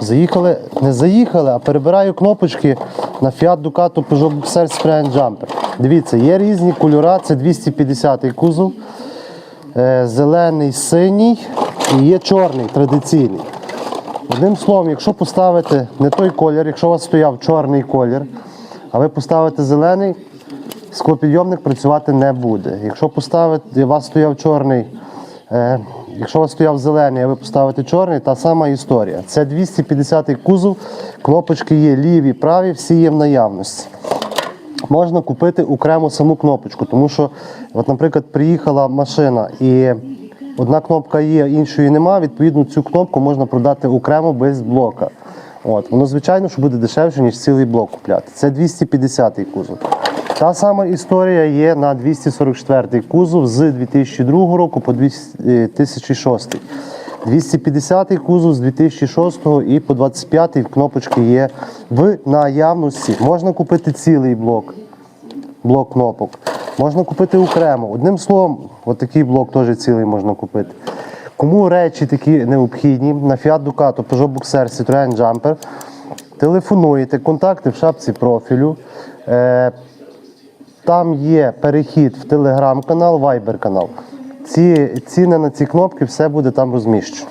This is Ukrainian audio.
Заїхали, не заїхали, а перебираю кнопочки на Fiat Ducato Peugeot Boxer Spray Jumper. Дивіться, є різні кольори, це 250-й кузов, е, зелений, синій і є чорний, традиційний. Одним словом, якщо поставити не той колір, якщо у вас стояв чорний колір, а ви поставите зелений, склопідйомник працювати не буде. Якщо поставити, у вас стояв чорний, е, якщо у вас стояв зелений, а ви поставите чорний, та сама історія. Це 250 кузов, кнопочки є ліві, праві, всі є в наявності. Можна купити окремо саму кнопочку, тому що, от, наприклад, приїхала машина і одна кнопка є, іншої нема, відповідно, цю кнопку можна продати окремо без блока. От, воно, звичайно, що буде дешевше, ніж цілий блок купляти. Це 250 кузов. Та сама історія є на 244 кузов з 2002 року по 2006. 250 кузов з 2006 і по 25 кнопочки є в наявності. Можна купити цілий блок, блок кнопок. Можна купити окремо. Одним словом, отакий блок теж цілий можна купити. Кому речі такі необхідні, на Fiat Ducato, Peugeot Boxer, Citroën Jumper, телефонуєте, контакти в шапці профілю. Там є перехід в телеграм-канал, вайбер канал. Ці ціни на ці кнопки, все буде там розміщено.